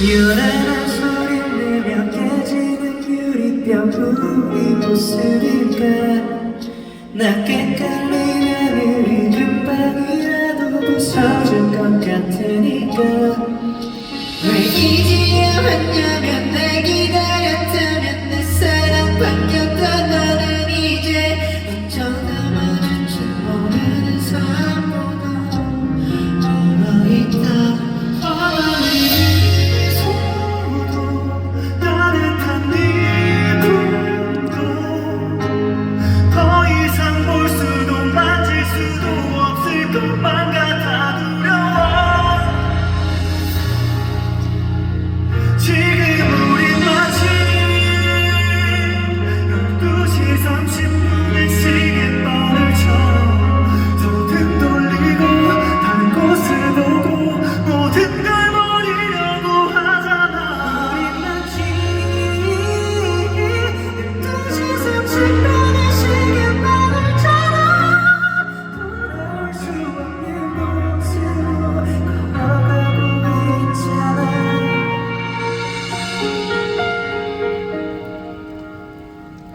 요란한 소리를 내며 깨지는 유리병 우리 모습일까? 낮게 깔린 하늘이 금방이라도 부서질 것 같으니까 i'm gonna bangga